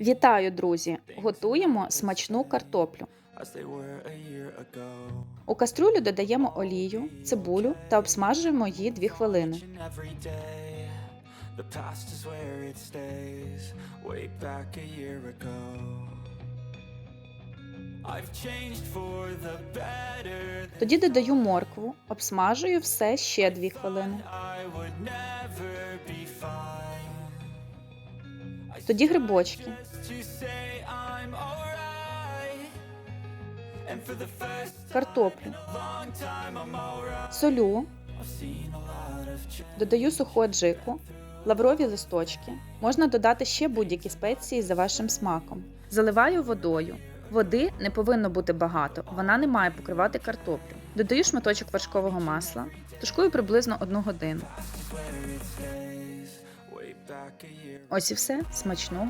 Вітаю, друзі! Готуємо смачну картоплю. У каструлю додаємо олію, цибулю та обсмажуємо її 2 хвилини. Each and every day, the past is where it stays. Way back a year ago. Тоді додаю моркву, обсмажую все ще 2 хвилини. Тоді грибочки. Картоплю, солю, додаю суху аджику, лаврові листочки. Можна додати ще будь-які спеції за вашим смаком. Заливаю водою. Води не повинно бути багато, вона не має покривати картоплю. Додаю шматочок вершкового масла, тушкую приблизно 1 годину. Ось і все смачного.